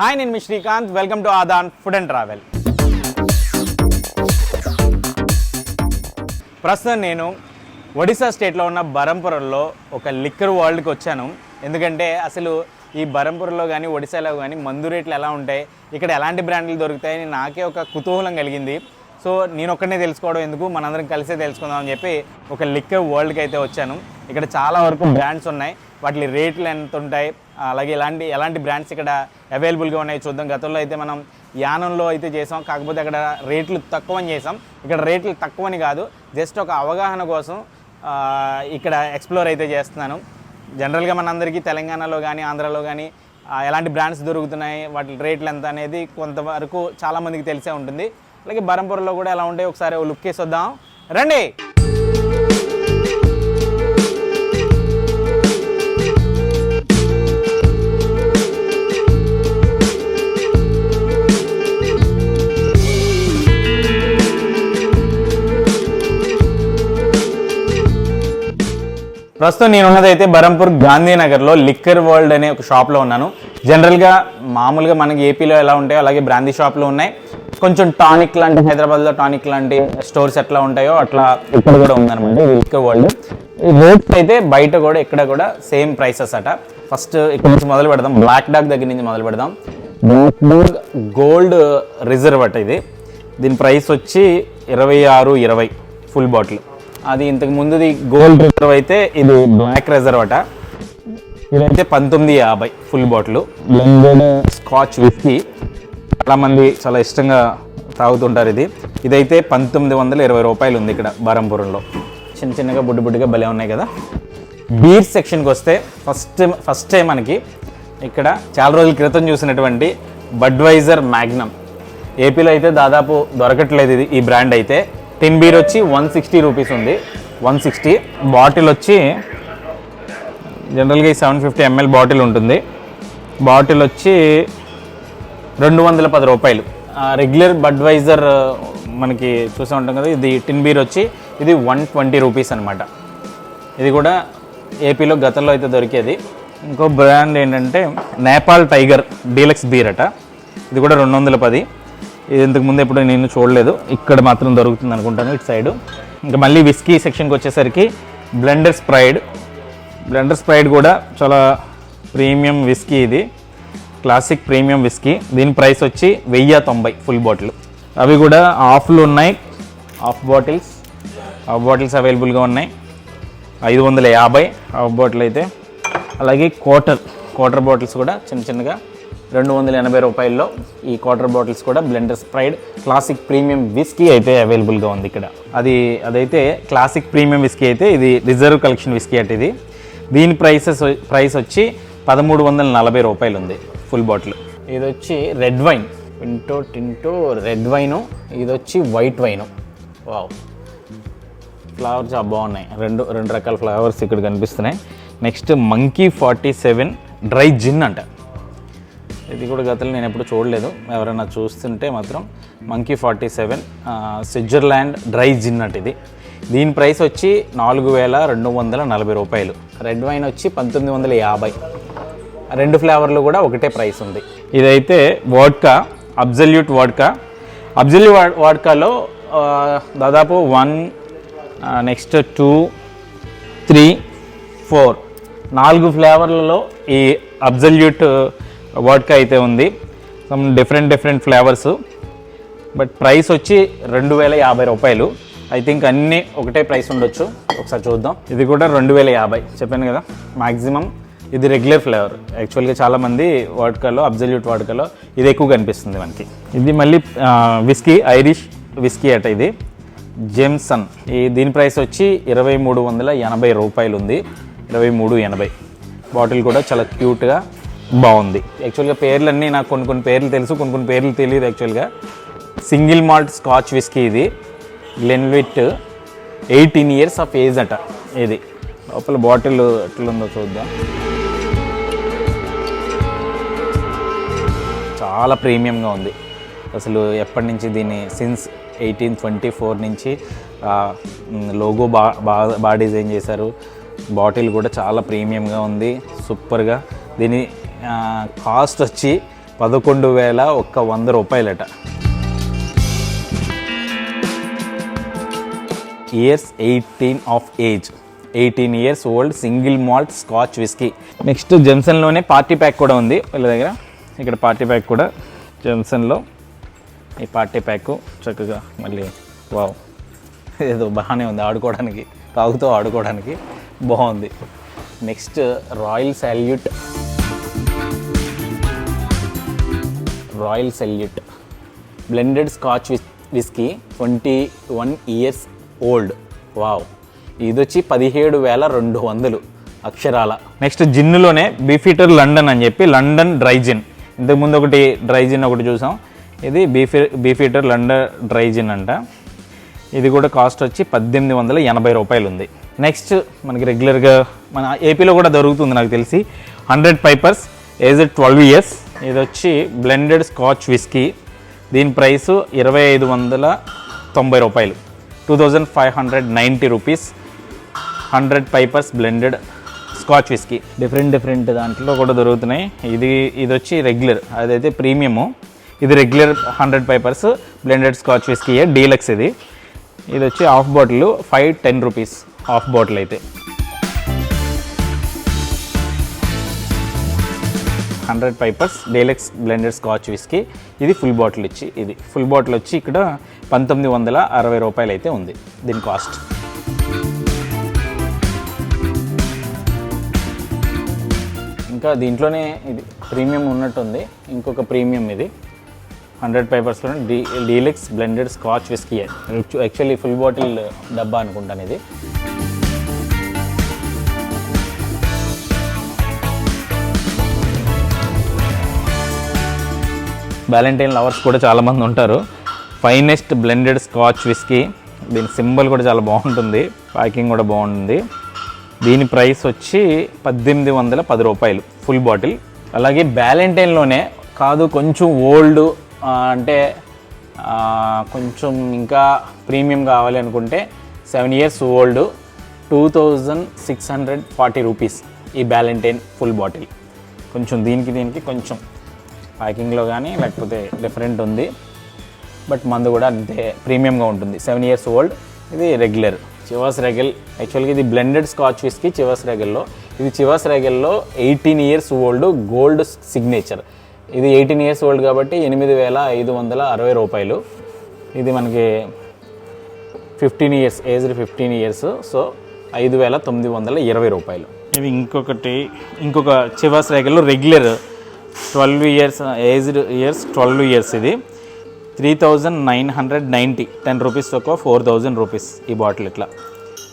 Hi నేను మీ Srikanth. Welcome to Aadhan food and travel. ప్రస్తుతం నేను ఒడిశా స్టేట్లో ఉన్న బరంపురంలో ఒక లిక్కర్ వరల్డ్కి వచ్చాను. ఎందుకంటే అసలు ఈ బరంపురంలో కానీ ఒడిశాలో కానీ మందు రేట్లు ఎలా ఉంటాయి ఇక్కడ ఎలాంటి బ్రాండ్లు దొరుకుతాయని నాకే ఒక కుతూహలం కలిగింది. సో నేను ఒక్కడనే తెలుసుకోవడం ఎందుకు? మనందరం కలిసే తెలుసుకుందాం అని చెప్పి ఒక లిక్కర్ వరల్డ్కి అయితే వచ్చాను. ఇక్కడ చాలా వరకు బ్రాండ్స్ ఉన్నాయి. వాటి రేట్లు ఎంత ఉంటాయి? అలాగే ఎలాంటి ఎలాంటి బ్రాండ్స్ ఇక్కడ అవైలబుల్గా ఉన్నాయి చూద్దాం. గతంలో అయితే మనం యానంలో అయితే చేసాం. కాకపోతే అక్కడ రేట్లు తక్కువని చేసాం. ఇక్కడ రేట్లు తక్కువని కాదు. జస్ట్ ఒక అవగాహన కోసం ఇక్కడ ఎక్స్ప్లోర్ అయితే చేస్తున్నాను. జనరల్గా మనందరికీ తెలంగాణలో కానీ ఆంధ్రాలో కానీ ఎలాంటి బ్రాండ్స్ దొరుకుతున్నాయి? వాటి రేట్లు ఎంత అనేది కొంతవరకు చాలామందికి తెలిసే ఉంటుంది. అలాగే బరంపూర్లో కూడా ఎలా ఉంటాయి ఒకసారి లుక్ వేసి వద్దాం. రండి. ప్రస్తుతం నేనున్నదైతే బరంపూర్ గాంధీనగర్లో లిక్కర్ వరల్డ్ అనే ఒక షాప్లో ఉన్నాను. జనరల్గా మామూలుగా మనకి ఏపీలో ఎలా ఉంటాయో అలాగే బ్రాందీ షాప్లు ఉన్నాయి. కొంచెం టానిక్ లాంటి హైదరాబాద్లో టానిక్ లాంటి స్టోర్స్ ఎట్లా ఉంటాయో అట్లా ఇక్కడ కూడా ఉందన్నమాట. ఇది వరల్డ్. ఈ రేట్స్ అయితే బయట కూడా ఇక్కడ కూడా సేమ్ ప్రైసెస్ అట. ఫస్ట్ ఇక్కడ నుంచి మొదలు పెడదాం. బ్లాక్ డాగ్ దగ్గర నుంచి మొదలు పెడదాం. బ్లాక్ డాగ్ గోల్డ్ రిజర్వ్ అట ఇది. దీని ప్రైస్ వచ్చి ఇరవై ఆరు ఇరవై ఫుల్ బాటిల్. అది ఇంతకు ముందుది గోల్డ్ రిజర్వ్ అయితే ఇది బ్లాక్ రిజర్వ్ అట. ఇదైతే పంతొమ్మిది యాభై ఫుల్ బాటిల్. స్కాచ్ విస్కీ చాలామంది చాలా ఇష్టంగా తాగుతుంటారు ఇది. ఇదైతే పంతొమ్మిది వందల ఇరవై రూపాయలు ఉంది ఇక్కడ బారంపురంలో. చిన్న చిన్నగా బుడ్డి బుడ్డిగా భలే ఉన్నాయి కదా. బీర్ సెక్షన్కి వస్తే ఫస్ట్ ఫస్ట్ టైం మనకి ఇక్కడ చాలా రోజుల క్రితం చూసినటువంటి బడ్వైజర్ మ్యాగ్నమ్. ఏపీలో అయితే దాదాపు దొరకట్లేదు ఇది ఈ బ్రాండ్ అయితే. టిన్ బీర్ వచ్చి వన్ సిక్స్టీ రూపీస్ ఉంది. వన్ సిక్స్టీ బాటిల్ వచ్చి జనరల్గా ఈ సెవెన్ ఫిఫ్టీ ఎంఎల్ బాటిల్ ఉంటుంది. బాటిల్ వచ్చి రెండు వందల పది రూపాయలు. రెగ్యులర్ బడ్వైజర్ మనకి చూసే ఉంటాం కదా ఇది టిన్ బీర్ వచ్చి ఇది వన్ ట్వంటీ రూపీస్ అనమాట ఇది కూడా ఏపీలో గతంలో అయితే దొరికేది. ఇంకో బ్రాండ్ ఏంటంటే నేపాల్ టైగర్ డీలక్స్ బీర్ అట. ఇది కూడా రెండు వందల పది. ఇది ఇంతకు ముందు ఎప్పుడు నేను చూడలేదు. ఇక్కడ మాత్రం దొరుకుతుంది అనుకుంటాను ఇటు సైడు. ఇంకా మళ్ళీ విస్కీ సెక్షన్కి వచ్చేసరికి బ్లెండర్ స్ప్రైడ్ బ్లెండర్ స్ప్రైడ్ కూడా చాలా ప్రీమియం విస్కీ ఇది. Classic premium whisky. దీని ప్రైస్ వచ్చి వెయ్యి తొంభై ఫుల్ బాటిల్. అవి కూడా ఆఫ్లు ఉన్నాయి. Of bottles. హాఫ్ బాటిల్స్ అవైలబుల్గా ఉన్నాయి. ఐదు వందల యాభై హాఫ్ బాటిల్ అయితే. అలాగే క్వార్టర్ క్వార్టర్ బాటిల్స్ కూడా చిన్న చిన్నగా రెండు వందల ఎనభై రూపాయల్లో ఈ క్వార్టర్ బాటిల్స్ కూడా Blenders Pride classic premium whisky అయితే అవైలబుల్గా ఉంది ఇక్కడ. అది అదైతే క్లాసిక్ ప్రీమియం విస్కీ అయితే ఇది రిజర్వ్ కలెక్షన్ విస్కీ అంటే ఇది. దీని ప్రైసెస్ ప్రైస్ వచ్చి పదమూడు వందల నలభై రూపాయలు ఉంది ఫుల్ బాటిల్ ఇది వచ్చి red wine vino tinto red wine ఇది వచ్చి వైట్ వైను వావ్ ఫ్లవర్స్ చాలా బాగున్నాయి. రెండు రెండు రకాల ఫ్లవర్స్ ఇక్కడ కనిపిస్తున్నాయి. Next monkey forty seven dry gin అంట. ఇది కూడా గతంలో నేను ఎప్పుడు చూడలేదు. ఎవరైనా చూస్తుంటే మాత్రం monkey forty seven Switzerland dry gin అంట ఇది. దీని ప్రైస్ వచ్చి నాలుగు వేల రెండు వందల నలభై రూపాయలు. రెడ్ వైన్ వచ్చి పంతొమ్మిది వందల యాభై. రెండు ఫ్లేవర్లు కూడా ఒకటే ప్రైస్ ఉంది. ఇదైతే వాడ్కా అబ్జల్యూట్ వాడ్కా. అబ్జల్యూట్ వాడ్కాలో దాదాపు one next two three four. నాలుగు ఫ్లేవర్లలో ఈ అబ్జల్యూట్ వాడ్కా అయితే ఉంది. Some different different flavours. But price వచ్చి రెండు వేల యాభై రూపాయలు. ఐ థింక్ అన్నీ ఒకటే ప్రైస్ ఉండొచ్చు. ఒకసారి చూద్దాం. ఇది కూడా రెండు వేల యాభై. చెప్పాను కదా? మ్యాక్సిమం ఇది రెగ్యులర్ ఫ్లేవర్. యాక్చువల్గా చాలామంది వాడ్కాలో అబ్జల్యూట్ వాడ్కాలో ఇది ఎక్కువ కనిపిస్తుంది మనకి. ఇది మళ్ళీ విస్కీ ఐరిష్ విస్కీ అట ఇది. జేమ్సన్. ఈ దీని ప్రైస్ వచ్చి ఇరవై మూడు వందల ఎనభై రూపాయలు ఉంది ఇరవై మూడు ఎనభై. బాటిల్ కూడా చాలా క్యూట్గా బాగుంది. యాక్చువల్గా పేర్లన్నీ నాకు కొన్ని కొన్ని పేర్లు తెలుసు కొన్ని కొన్ని పేర్లు తెలియదు యాక్చువల్గా. సింగిల్ మాల్ట్ స్కాచ్ విస్కీ ఇది. Glenlivet eighteen years of age అట ఇది. లోపల బాటిల్ ఎట్లుందో చూద్దాం. చాలా ప్రీమియంగా ఉంది. అసలు ఎప్పటి నుంచి దీన్ని సిన్స్ ఎయిటీన్ ట్వంటీ ఫోర్ నుంచి లోగో బా బాగా బా డిజైన్ చేశారు. బాటిల్ కూడా చాలా ప్రీమియంగా ఉంది. సూపర్గా. దీని కాస్ట్ వచ్చి పదకొండు వేల ఒక్క వంద రూపాయలట. Years eighteen of age eighteen years old single malt scotch whisky next జెమ్సన్లోనే party pack కూడా ఉంది. వీళ్ళ దగ్గర. ఇక్కడ పార్టీ ప్యాక్ కూడా జెమ్సన్లో. ఈ పార్టీ ప్యాక్ చక్కగా మళ్ళీ వావ్. ఏదో బాగానే ఉంది ఆడుకోవడానికి తాగుతూ ఆడుకోవడానికి బాగుంది. Next royal salute royal salute blended scotch విస్ whisky twenty one years old wow ఇది వచ్చి పదిహేడు వేల రెండు వందలు అక్షరాల. నెక్స్ట్ జిన్నులోనే బీఫీటర్ లండన్ అని చెప్పి లండన్ డ్రై జిన్ ఇంతకుముందు ఒకటి డ్రై జిన్ ఒకటి చూసాం. ఇది బీఫీ బీఫీటర్ లండన్ డ్రై జిన్ అంట. ఇది కూడా కాస్ట్ వచ్చి పద్దెనిమిది వందల ఎనభై రూపాయలు ఉంది. నెక్స్ట్ మనకి రెగ్యులర్గా మన ఏపీలో కూడా దొరుకుతుంది నాకు తెలిసి. Hundred pipers age twelve years ఇది వచ్చి బ్లెండెడ్ స్కాచ్ విస్కీ దీని ప్రైస్ ఇరవై ఐదు వందల తొంభై రూపాయలు. Two thousand five hundred ninety rupees hundred pipers blended scotch whisky different different దాంట్లో కూడా దొరుకుతున్నాయి. ఇది ఇది వచ్చి రెగ్యులర్ అదైతే ప్రీమియము ఇది regular hundred pipers blended scotch whisky deluxe ఇది. ఇది వచ్చి half bottle five ten rupees half bottle అయితే. Hundred pipers deluxe blended scotch whisky ఇది ఫుల్ బాటిల్ ఇచ్చి ఇది. ఫుల్ బాటిల్ వచ్చి ఇక్కడ పంతొమ్మిది వందల అరవై రూపాయలు అయితే ఉంది దీని కాస్ట్ ఇంకా దీంట్లోనే ఇది ప్రీమియం ఉన్నట్టుంది. ఇంకొక ప్రీమియం ఇది. హండ్రెడ్ పేపర్స్లో D deluxe blended scotch whisky. Actually full bottle డబ్బా అనుకుంటాను ఇది. వ్యాలంటైన్ లవర్స్ కూడా చాలామంది ఉంటారు. Finest blended scotch whisky. దీని సింబల్ కూడా చాలా బాగుంటుంది. ప్యాకింగ్ కూడా బాగుంటుంది. దీని ప్రైస్ వచ్చి పద్దెనిమిది వందల పది రూపాయలు ఫుల్ బాటిల్ అలాగే బ్యాలెంటైన్లోనే కాదు కొంచెం ఓల్డ్ అంటే కొంచెం ఇంకా ప్రీమియం కావాలి అనుకుంటే seven years old two thousand six hundred forty rupees ఈ బ్యాలెంటైన్ ఫుల్ బాటిల్ కొంచెం దీనికి దీనికి కొంచెం ప్యాకింగ్లో కానీ లేకపోతే డిఫరెంట్ ఉంది. బట్ మందు కూడా అంతే ప్రీమియంగా ఉంటుంది. సెవెన్ ఇయర్స్ ఓల్డ్ ఇది రెగ్యులర్ చివాస్ రెగల్. యాక్చువల్గా ఇది బ్లెండెడ్ స్కాచ్ విస్కీ చివాస్ రెగల్లో. ఇది Chivas రెగల్లో eighteen years old gold signature ఇది ఎయిటీన్ ఇయర్స్ ఓల్డ్ కాబట్టి ఎనిమిది వేల ఐదు వందల అరవై రూపాయలు. ఇది మనకి fifteen years age fifteen years so ఐదు వేల తొమ్మిది వందల ఇరవై రూపాయలు. ఇవి ఇంకొకటి ఇంకొక Chivas రెగల్లో regular twelve years aged years twelve years ఇది. Three thousand nine hundred ninety ten rupees తక్కువ ఫోర్ థౌజండ్ రూపీస్ ఈ బాటిల్ ఇట్లా.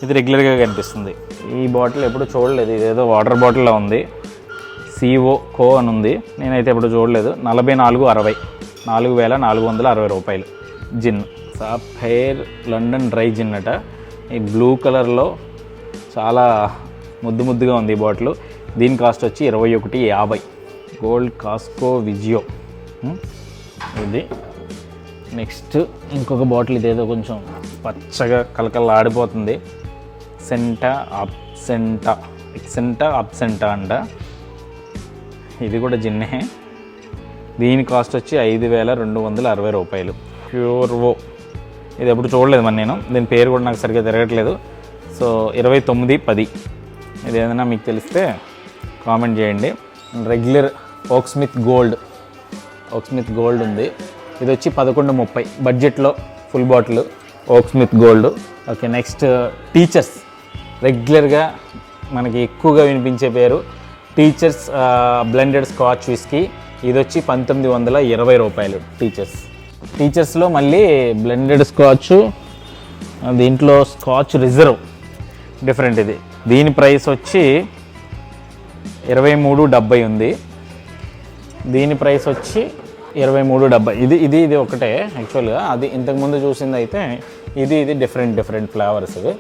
ఇది రెగ్యులర్గా కనిపిస్తుంది. ఈ బాటిల్ ఎప్పుడు చూడలేదు. ఇదేదో వాటర్ బాటిల్లో ఉంది. సిఓ కో అని ఉంది. నేనైతే ఎప్పుడు చూడలేదు. నలభై నాలుగు అరవై. నాలుగు వేల నాలుగు వందల అరవై రూపాయలు. Gin. Sapphire London dry gin అట. ఈ బ్లూ కలర్లో చాలా ముద్దు ముద్దుగా ఉంది ఈ బాటిల్. దీని కాస్ట్ వచ్చి ఇరవై ఒకటి యాభై. గోల్డ్ కాస్కో విజియో. ఇది. నెక్స్ట్ ఇంకొక బాటిల్ ఇదేదో కొంచెం పచ్చగా కలకల ఆడిపోతుంది. సెంటా అప్సెంటా ఎక్సెంటా అప్సెంటా అంట. ఇది కూడా జిన్నే. దీని కాస్ట్ వచ్చి ఐదు వేల రెండు వందల అరవై రూపాయలు. ప్యూర్వో ఇది ఎప్పుడు చూడలేదు మరి నేను. దీని పేరు కూడా నాకు సరిగ్గా తిరగట్లేదు. సో ఇరవై తొమ్మిది పది. ఇది ఏదైనా మీకు తెలిస్తే కామెంట్ చేయండి. Regular Oaksmith gold Oaksmith gold ఉంది. ఇది వచ్చి పదకొండు ముప్పై బడ్జెట్లో full bottle Oaksmith gold. Okay next Teacher's. రెగ్యులర్గా మనకి ఎక్కువగా వినిపించే పేరు టీచర్స్ బ్లెండెడ్ స్కాచ్ విస్కీ. ఇది వచ్చి పంతొమ్మిది వందల ఇరవై రూపాయలు టీచర్స్. టీచర్స్లో మళ్ళీ బ్లెండెడ్ స్కాచ్ దీంట్లో స్కాచ్ రిజర్వ్ డిఫరెంట్ ఇది. దీని ప్రైస్ వచ్చి ఇరవై మూడు డెబ్బై ఉంది. దీని ప్రైస్ వచ్చి ఇరవై మూడు డెబ్బై. ఇది ఇది ఇది ఒకటే యాక్చువల్గా అది ఇంతకుముందు చూసింది అయితే ఇది ఇది డిఫరెంట్ డిఫరెంట్ ఫ్లేవర్స్ ఇవి.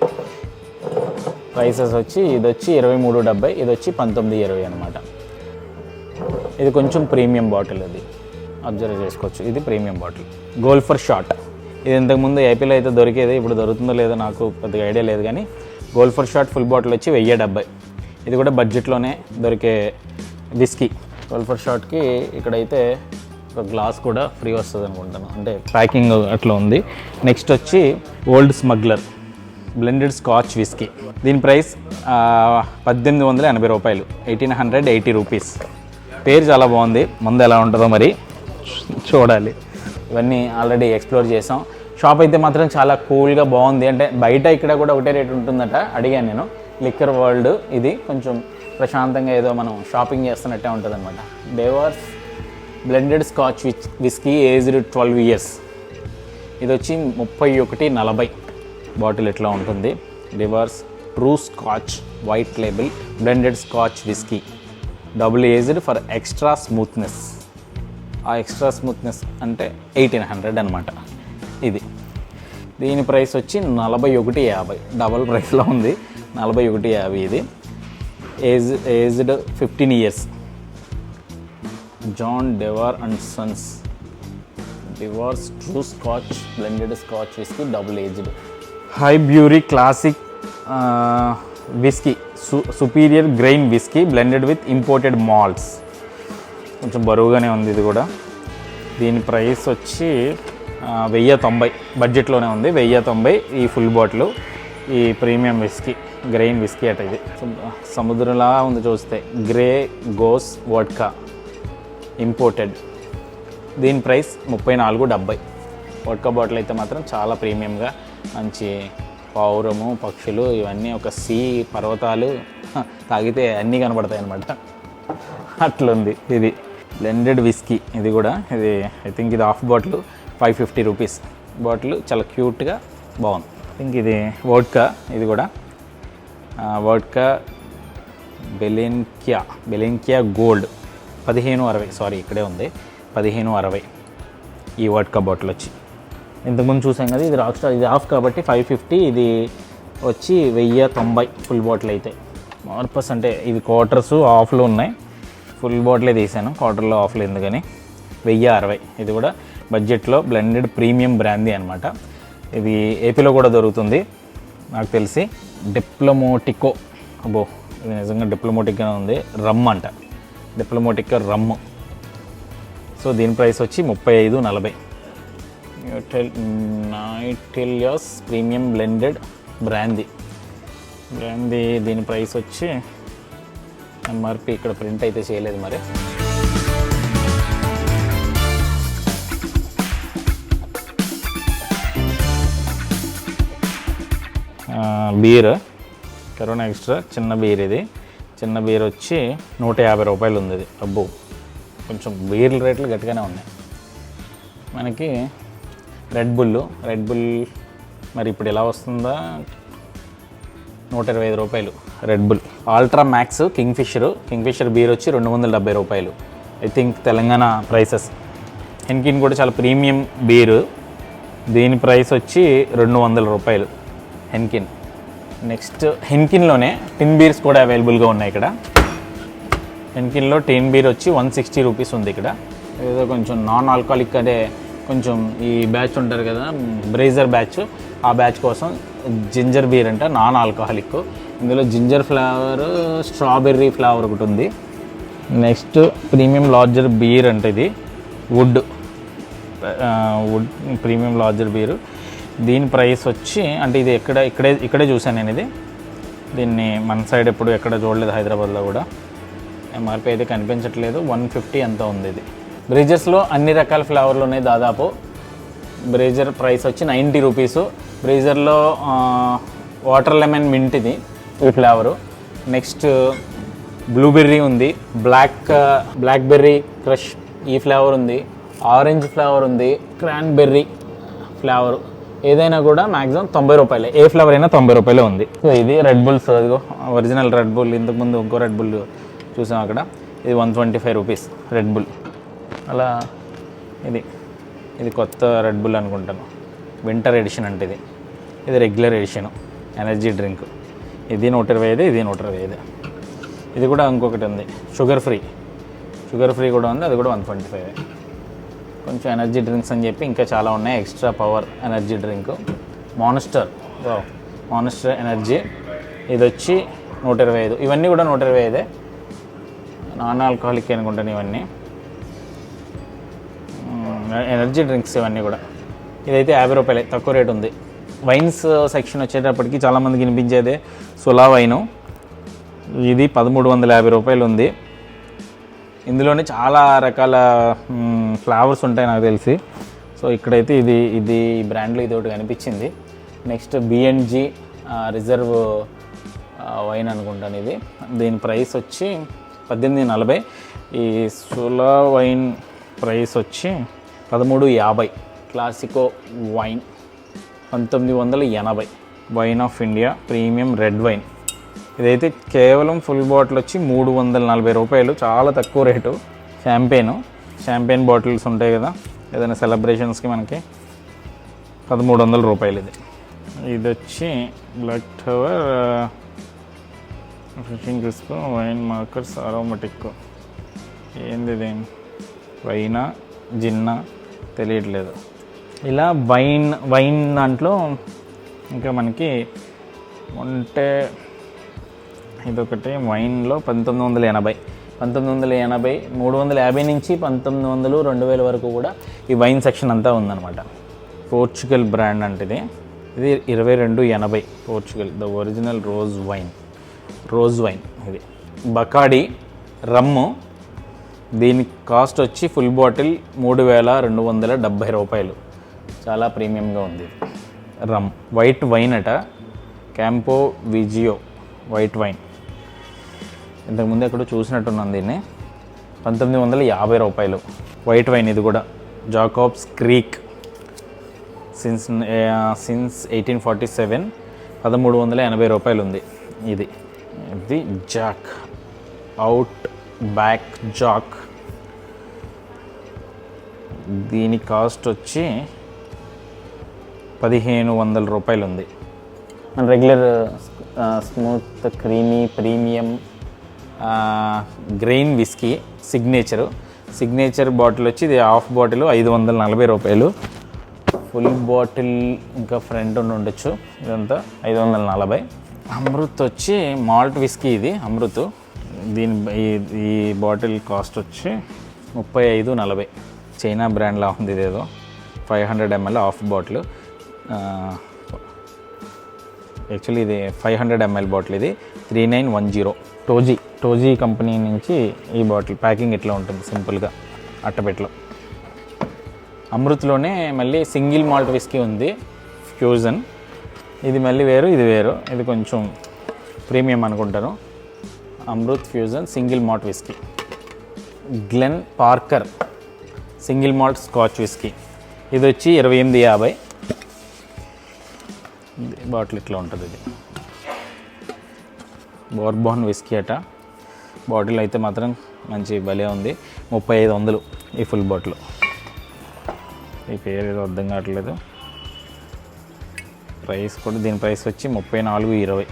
ప్రైసెస్ వచ్చి ఇది వచ్చి ఇరవై మూడు డెబ్బై ఇది వచ్చి పంతొమ్మిది ఇరవై అనమాట ఇది కొంచెం ప్రీమియం బాటిల్ అది అబ్జర్వ్ చేసుకోవచ్చు. ఇది premium bottle golfer's shot ఇది ఇంతకుముందు ఏపీలో అయితే దొరికేది ఇప్పుడు దొరుకుతుందో లేదో నాకు పెద్దగా ఐడియా లేదు కానీ golfer's shot full bottle వచ్చి వెయ్యి డెబ్బై. ఇది కూడా బడ్జెట్లోనే దొరికే విస్కీ గోల్ ఫర్ షార్ట్కి ఇక్కడైతే ఒక గ్లాస్ కూడా ఫ్రీ వస్తుంది అనుకుంటాను. అంటే ప్యాకింగ్ అట్లా ఉంది. నెక్స్ట్ వచ్చి old smuggler blended scotch whisky దీని ప్రైస్ పద్దెనిమిది వందల ఎనభై రూపాయలు. Eighteen hundred eighty rupees. పేరు చాలా బాగుంది. ముందు ఎలా ఉంటుందో మరి చూడాలి. ఇవన్నీ ఆల్రెడీ ఎక్స్ప్లోర్ చేసాం షాప్ అయితే మాత్రం చాలా కూల్గా బాగుంది. అంటే బయట ఇక్కడ కూడా ఒకటే రేట్ ఉంటుందట. అడిగాను నేను. లిక్కర్ వరల్డ్ ఇది కొంచెం ప్రశాంతంగా ఏదో మనం షాపింగ్ చేస్తున్నట్టే ఉంటుంది అనమాట Dewar's blended scotch which whisky aged twelve years. ఇది వచ్చి ముప్పై ఒకటి నలభై బాటిల్ ఎట్లా ఉంటుంది? Dewar's true scotch white label blended scotch whisky. Double aged for extra smoothness. ఆ ఎక్స్ట్రా స్మూత్నెస్ అంటే ఎయిటీన్ హండ్రెడ్ అనమాట ఇది. దీని ప్రైస్ వచ్చి నలభై ఒకటి యాభై. డబల్ ప్రైస్లో ఉంది. నలభై ఒకటి యాభై ఇది. Age aged fifteen years. John Dewar and sons. Dewar's true scotch blended scotch whisky double aged. Highbury classic whisky సు superior grain whisky blended with imported malts. కొంచెం బరువుగానే ఉంది ఇది కూడా. దీని ప్రైస్ వచ్చి వెయ్యి తొంభై బడ్జెట్లోనే ఉంది వెయ్యి తొంభై ఈ ఫుల్ బాటిల్ ఈ ప్రీమియం విస్కీ గ్రెయిన్ విస్కీ అట ఇది. సముద్రంలా ఉంది చూస్తే గ్రే గోస్ వడ్కా. ఇంపోర్టెడ్ దీని ప్రైస్ ముప్పై నాలుగు డెబ్బై. వడ్క బాటిల్ అయితే మాత్రం చాలా ప్రీమియంగా మంచి పౌరము పక్షులు ఇవన్నీ ఒక సీ పర్వతాలు తాగితే అన్నీ కనబడతాయి అన్నమాట అట్లుంది ఇది. బ్లెండెడ్ విస్కీ ఇది కూడా. ఇది ఐ థింక్ ఇది half bottle five fifty rupees. Bottle చాలా క్యూట్గా బాగుంది. ఐ థింక్ ఇది వోడ్కా ఇది కూడా. Vodka Belenkaya Belenkaya gold. పదిహేను అరవై సారీ ఇక్కడే ఉంది. పదిహేను అరవై ఈ వోడ్కా బాటిల్ వచ్చి. ఇంతకుముందు చూసాం కదా ఇది రాక్ స్టార్ ఇది ఆఫ్ కాబట్టి ఫైవ్ ఫిఫ్టీ ఇది వచ్చి వెయ్యి తొంభై ఫుల్ బాటిల్ అయితే. మార్పస్ అంటే ఇవి క్వార్టర్స్ ఆఫ్లో ఉన్నాయి. ఫుల్ బాటిలే తీసాను క్వార్టర్లో ఆఫ్లు ఎందుకని. వెయ్యి అరవై ఇది కూడా బడ్జెట్లో బ్లెండెడ్ ప్రీమియం బ్రాందీ అనమాట ఇది ఏపీలో కూడా దొరుకుతుంది నాకు తెలిసి. డిప్లొమోటికో అబ్బో ఇది నిజంగా డిప్లొమోటిక్గా ఉంది. రమ్ అంట. డిప్లొమాటిక్ రమ్ము సో దీని ప్రైస్ వచ్చి ముప్పై ఐదు నలభై. నైటిలియస్ ప్రీమియం బ్లెండెడ్ బ్రాందీ బ్రాందీ దీని ప్రైస్ వచ్చి ఎంఆర్పి ఇక్కడ ప్రింట్ అయితే చేయలేదు మరి. బీర్ కరోనా ఎక్స్ట్రా చిన్న బీర్ ఇది. చిన్న బీర్ వచ్చి నూట యాభై రూపాయలు ఉంది ఇది అబ్బో కొంచెం బీర్ల రేట్లు గట్టిగానే ఉన్నాయి. మనకి రెడ్ బుల్ రెడ్ బుల్ మరి ఇప్పుడు ఎలా వస్తుందా? నూట ఇరవై ఐదు రూపాయలు Red Bull ultra max Kingfisher Kingfisher beer వచ్చి రెండు వందల డెబ్బై రూపాయలు. I think Telangana prices Heineken కూడా చాలా ప్రీమియం బీరు. దీని ప్రైస్ వచ్చి రెండు వందల రూపాయలు హెన్కిన్ నెక్స్ట్ హెన్కిన్లోనే టిన్ బీర్స్ కూడా అవైలబుల్గా ఉన్నాయి ఇక్కడ. హెన్కిన్లో టిన్ బీర్ వచ్చి వన్ సిక్స్టీ రూపీస్ ఉంది ఇక్కడ. ఏదో కొంచెం నాన్ ఆల్కహాలిక్ అదే కొంచెం ఈ బ్యాచ్ ఉంటారు కదా బ్రేజర్ బ్యాచ్. ఆ బ్యాచ్ కోసం జింజర్ బీర్ అంట నాన్ ఆల్కహాలిక్. ఇందులో జింజర్ ఫ్లేవర్ స్ట్రాబెర్రీ ఫ్లేవర్ ఒకటి ఉంది. నెక్స్ట్ ప్రీమియం లార్జర్ బీర్ అంటే ఇది. Wood wood premium lager beer. దీని ప్రైస్ వచ్చి అంటే ఇది ఎక్కడ ఇక్కడే ఇక్కడే చూశాను నేను ఇది. దీన్ని మన సైడ్ ఎప్పుడు ఎక్కడ చూడలేదు హైదరాబాద్లో కూడా. ఎంఆర్పి అయితే కనిపించట్లేదు. వన్ ఫిఫ్టీ ఎంత ఉంది ఇది. బ్రేజర్స్లో అన్ని రకాల ఫ్లేవర్లు ఉన్నాయి దాదాపు. బ్రేజర్ ప్రైస్ వచ్చి నైంటీ రూపీసు. బ్రేజర్లో వాటర్ లెమన్ మింట్ ఇది ఈ ఫ్లేవరు. నెక్స్ట్ బ్లూబెర్రీ ఉంది. బ్లాక్ బ్లాక్బెర్రీ క్రష్ ఈ ఫ్లేవర్ ఉంది. ఆరెంజ్ ఫ్లేవర్ ఉంది. Cranberry flavour. ఏదైనా కూడా మ్యాక్సిమం తొంభై రూపాయలే. ఏ ఫ్లేవర్ అయినా తొంభై రూపాయలే ఉంది. సో ఇది రెడ్ బుల్స్ అదిగో ఒరిజినల్ రెడ్ బుల్ ఇంతకుముందు ఇంకో రెడ్ బుల్ చూసాం అక్కడ. ఇది one twenty five rupees Red Bull అలా ఇది. ఇది కొత్త రెడ్ బుల్ అనుకుంటాను. వింటర్ ఎడిషన్ అంటే ఇది. ఇది రెగ్యులర్ ఎడిషన్ ఎనర్జీ డ్రింక్ ఇది నూట ఇరవై ఐదు ఇది నూట ఇరవై ఐదు. ఇది కూడా ఇంకొకటి ఉంది. షుగర్ ఫ్రీ షుగర్ ఫ్రీ కూడా ఉంది అది కూడా వన్ ట్వంటీ ఫైవ్ కొంచెం ఎనర్జీ డ్రింక్స్ అని చెప్పి ఇంకా చాలా ఉన్నాయి. Extra power energy drink Monster Monster energy ఇది వచ్చి నూట ఇరవై ఐదు. ఇవన్నీ కూడా నూట ఇరవై ఐదే. నాన్ ఆల్కహాలిక్ అనుకుంటాను ఇవన్నీ. ఎనర్జీ డ్రింక్స్ ఇవన్నీ కూడా. ఇదైతే యాభై రూపాయలే. తక్కువ రేట్ ఉంది. వైన్స్ సెక్షన్ వచ్చేటప్పటికి చాలామందికి వినిపించేదే సులా వైను. ఇది పదమూడు వందల యాభై రూపాయలు ఉంది. ఇందులోనే చాలా రకాల ఫ్లేవర్స్ ఉంటాయి నాకు తెలిసి. సో ఇక్కడైతే ఇది ఇది ఈ బ్రాండ్లో ఇది ఒకటి కనిపించింది. నెక్స్ట్ బిఎన్జి రిజర్వ్ వైన్ అనుకుంటాను ఇది. దీని ప్రైస్ వచ్చి పద్దెనిమిది నలభై. ఈ సులా వైన్ ప్రైస్ వచ్చి పదమూడు యాభై. క్లాసికో వైన్ పంతొమ్మిది వందల ఎనభై. Wine of India premium red wine ఇదైతే కేవలం ఫుల్ బాటిల్ వచ్చి మూడు వందల నలభై రూపాయలు. చాలా తక్కువ రేటు. షాంపెయిన్ షాంపెయిన్ బాటిల్స్ ఉంటాయి కదా. ఏదైనా సెలబ్రేషన్స్కి మనకి పదమూడు వందల రూపాయలు ఇది. ఇది వచ్చి black tower fishing crisp wine markers aromatic ఏంది ఇది? వైనా జిన్నా తెలియట్లేదు. ఇలా వైన్ వైన్ దాంట్లో ఇంకా మనకి ఉంటే ఇదొకటి వైన్లో పంతొమ్మిది వందల ఎనభై. పంతొమ్మిది వందల ఎనభై మూడు వందల యాభై నుంచి పంతొమ్మిది వందలు రెండు వేల వరకు కూడా ఈ వైన్ సెక్షన్ అంతా ఉందన్నమాట. పోర్చుగల్ బ్రాండ్ అంటే ఇది ఇది ఇరవై రెండు ఎనభై. Portugal the original rose wine. Rose wine ఇది. బకాడి రమ్ము దీని కాస్ట్ వచ్చి ఫుల్ బాటిల్ మూడు వేల రెండు వందల డెబ్భై రూపాయలు. చాలా ప్రీమియంగా ఉంది. రమ్ వైట్ వైన్ అట. Campo Viejo white wine. ఇంతకుముందు ఎక్కడో చూసినట్టున్నాను దీన్ని. పంతొమ్మిది వందల యాభై రూపాయలు. వైట్ వైన్ ఇది కూడా. Jacob's Creek since since eighteen forty seven పదమూడు వందల ఎనభై రూపాయలు ఉంది ఇది. ఇది జాక్ అవుట్ బ్యాక్ జాక్ దీని కాస్ట్ వచ్చి పదిహేను వందల రూపాయలు ఉంది. Regular smooth creamy premium grain whisky signature. Signature bottle వచ్చి ఇది హాఫ్ బాటిల్ ఐదు వందల నలభై రూపాయలు. ఫుల్ బాటిల్ ఇంకా ఫ్రంట్ ఉండి ఉండొచ్చు. ఇదంతా ఐదు వందల నలభై. అమృత్ వచ్చి మాల్ట్ విస్కీ ఇది అమృత్. దీని ఈ- ఈ బాటిల్ కాస్ట్ వచ్చి ముప్పై ఐదు నలభై. చైనా బ్రాండ్లా ఉంది ఇదేదో. Five hundred ML half bottle. Actually ఇది ఫైవ్ హండ్రెడ్ ఎంఎల్ బాటిల్ ఇది. Three nine one zero. టోజీ టోజీ కంపెనీ నుంచి ఈ బాటిల్ ప్యాకింగ్ ఇట్లా ఉంటుంది? సింపుల్గా అట్టపెట్టలో. అమృత్లోనే మళ్ళీ సింగిల్ మాల్ట్ విస్కీ ఉంది ఫ్యూజన్. ఇది మళ్ళీ వేరు ఇది వేరు. ఇది కొంచెం ప్రీమియం అనుకుంటాను. Amrut fusion single malt whisky. Glen Parker single malt scotch whisky. ఇది వచ్చి ఇరవై ఎనిమిది యాభై. బాటిల్ ఇట్లా ఉంటుంది ఇది? బోర్బాన్ విస్కీ అట. బాటిల్ అయితే మాత్రం మంచి భలే ఉంది. ముప్పై ఐదు వందలు ఈ ఫుల్ బాటిల్. ఈ పేరు ఏదో అర్థం కావట్లేదు. ప్రైస్ కూడా దీని ప్రైస్ వచ్చి ముప్పై నాలుగు ఇరవై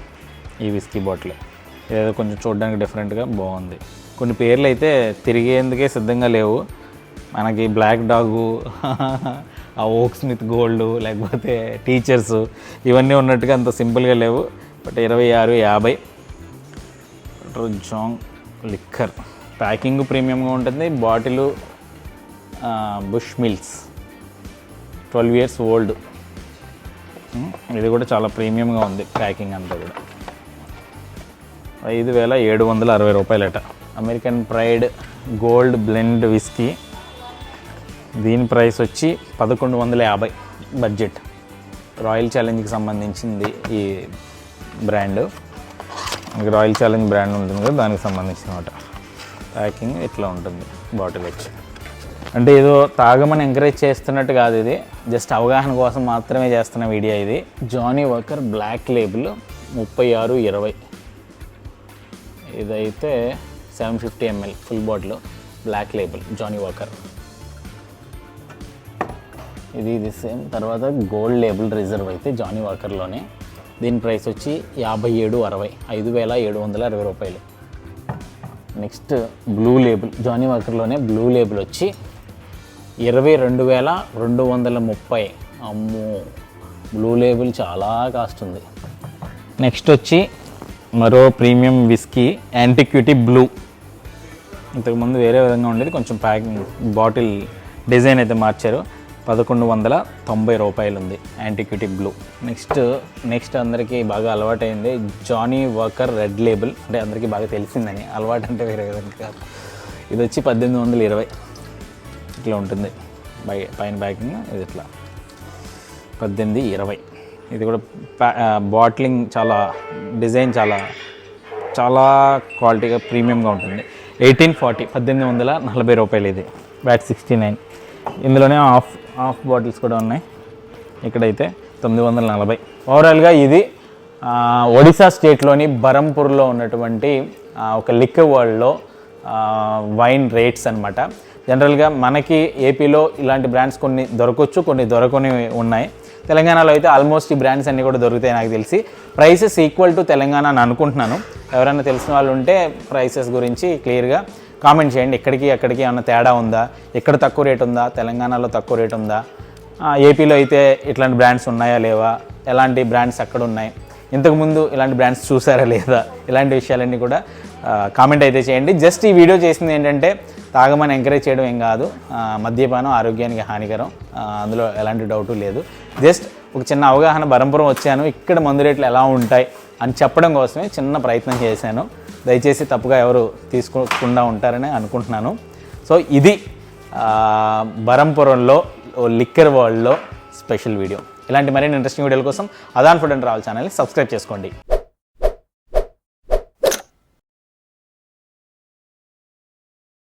ఈ విస్కీ బాటిల్. ఏదో కొంచెం చూడడానికి డిఫరెంట్గా బాగుంది. కొన్ని పేర్లు అయితే తిరిగేందుకే సిద్ధంగా లేవు. మనకి బ్లాక్ డాగు ఆ ఓక్ స్మిత్ గోల్డ్ లేకపోతే టీచర్స్ ఇవన్నీ ఉన్నట్టుగా అంత సింపుల్గా లేవు. బట్ ఇరవై ఆరు యాభై జాంగ్ లిక్కర్. ప్యాకింగ్ ప్రీమియంగా ఉంటుంది. Bottle Bushmills. Twelve years old. ఇది కూడా చాలా ప్రీమియంగా ఉంది ప్యాకింగ్ అంతా కూడా. ఐదు వేల ఏడు వందల అరవై రూపాయలట. American pride gold blend whisky. దీని ప్రైస్ వచ్చి పదకొండు వందల యాభై బడ్జెట్. రాయల్ ఛాలెంజ్కి సంబంధించింది ఈ బ్రాండ్. మనకి రాయల్ ఛాలెంజ్ బ్రాండ్ ఉంటుంది కదా దానికి సంబంధించిన మాట ప్యాకింగ్ ఇట్లా ఉంటుంది బాటిల్ వచ్చి అంటే ఏదో తాగమని ఎంకరేజ్ చేస్తున్నట్టు కాదు ఇది. జస్ట్ అవగాహన కోసం మాత్రమే చేస్తున్న వీడియో ఇది. జానీ వర్కర్ బ్లాక్ లేబుల్ ముప్పై ఆరు ఇరవై. ఇదైతే seven fifty ML full bottle black label Johnnie Walker ఇది ఇది సేమ్ తర్వాత గోల్డ్ లేబుల్ రిజర్వ్ అయితే జానీ వాకర్లోనే దీని ప్రైస్ వచ్చి యాభై ఏడు అరవై ఐదు వేల ఏడు వందల అరవై రూపాయలు. నెక్స్ట్ బ్లూ లేబుల్ జానీ వాకర్లోనే బ్లూ లేబుల్ వచ్చి ఇరవై రెండు వేల రెండు వందల ముప్పై. అమ్మో బ్లూ లేబుల్ చాలా కాస్ట్ ఉంది. నెక్స్ట్ వచ్చి మరో ప్రీమియం విస్కీ యాంటిక్యూటీ బ్లూ. ఇంతకుముందు వేరే విధంగా ఉండేది కొంచెం ప్యాకింగ్ బాటిల్ డిజైన్ అయితే మార్చారు. పదకొండు వందల తొంభై రూపాయలు ఉంది యాంటిక్విటీ బ్లూ నెక్స్ట్ నెక్స్ట్ అందరికీ బాగా అలవాటైంది జానీ వర్కర్ రెడ్ లేబుల్ అంటే అందరికీ బాగా తెలిసిందని. అలవాటు అంటే వేరే విధంగా కాదు. ఇది వచ్చి పద్దెనిమిది వందల ఇరవై. ఇట్లా ఉంటుంది. బై పైన ప్యాకింగ్ ఇది ఇట్లా. పద్దెనిమిది ఇరవై. ఇది కూడా ప్యా- బాటిలింగ్ చాలా డిజైన్ చాలా చాలా క్వాలిటీగా ప్రీమియంగా ఉంటుంది. ఎయిటీన్ ఫార్టీ పద్దెనిమిది వందల నలభై రూపాయలు ఇది. బ్యాట్ సిక్స్టీ నైన్ ఇందులోనే ఆఫ్ హాఫ్ బాటిల్స్ కూడా ఉన్నాయి. ఇక్కడైతే తొమ్మిది వందల నలభై. ఓవరాల్గా ఇది ఒడిశా స్టేట్లోని బరంపూర్లో ఉన్నటువంటి ఒక లిక్కర్ వరల్డ్లో వైన్ రేట్స్ అనమాట జనరల్గా మనకి ఏపీలో ఇలాంటి బ్రాండ్స్ కొన్ని దొరకవచ్చు కొన్ని దొరకని ఉన్నాయి. తెలంగాణలో అయితే ఆల్మోస్ట్ ఈ బ్రాండ్స్ అన్నీ కూడా దొరుకుతాయి నాకు తెలిసి. ప్రైసెస్ ఈక్వల్ టు తెలంగాణ అని అనుకుంటున్నాను. ఎవరైనా తెలిసిన వాళ్ళు ఉంటే ప్రైసెస్ గురించి క్లియర్గా కామెంట్ చేయండి. ఎక్కడికి ఎక్కడికి ఏమైనా తేడా ఉందా? ఎక్కడ తక్కువ రేట్ ఉందా? తెలంగాణలో తక్కువ రేట్ ఉందా? ఏపీలో అయితే ఇట్లాంటి బ్రాండ్స్ ఉన్నాయా లేవా? ఎలాంటి బ్రాండ్స్ అక్కడ ఉన్నాయి? ఇంతకుముందు ఇలాంటి బ్రాండ్స్ చూసారా లేదా? ఇలాంటి విషయాలన్నీ కూడా కామెంట్ అయితే చేయండి. జస్ట్ ఈ వీడియో చేసింది ఏంటంటే తాగమని ఎంకరేజ్ చేయడం ఏం కాదు. మద్యపానం ఆరోగ్యానికి హానికరం. అందులో ఎలాంటి డౌటు లేదు. జస్ట్ ఒక చిన్న అవగాహన బరంపురం వచ్చాను. ఇక్కడ మందు రేట్లు ఎలా ఉంటాయి? అని చెప్పడం కోసమే చిన్న ప్రయత్నం చేశాను. దయచేసి తప్పుగా ఎవరు తీసుకోకుండా ఉంటారని అనుకుంటున్నాను. సో ఇది బరంపురంలో లిక్కర్ వరల్డ్లో స్పెషల్ వీడియో. ఇలాంటి మరిన్ని ఇంట్రెస్టింగ్ వీడియోల కోసం అదాన్ ఫుడ్ అండ్ ట్రావెల్ ఛానల్ని సబ్స్క్రైబ్ చేసుకోండి.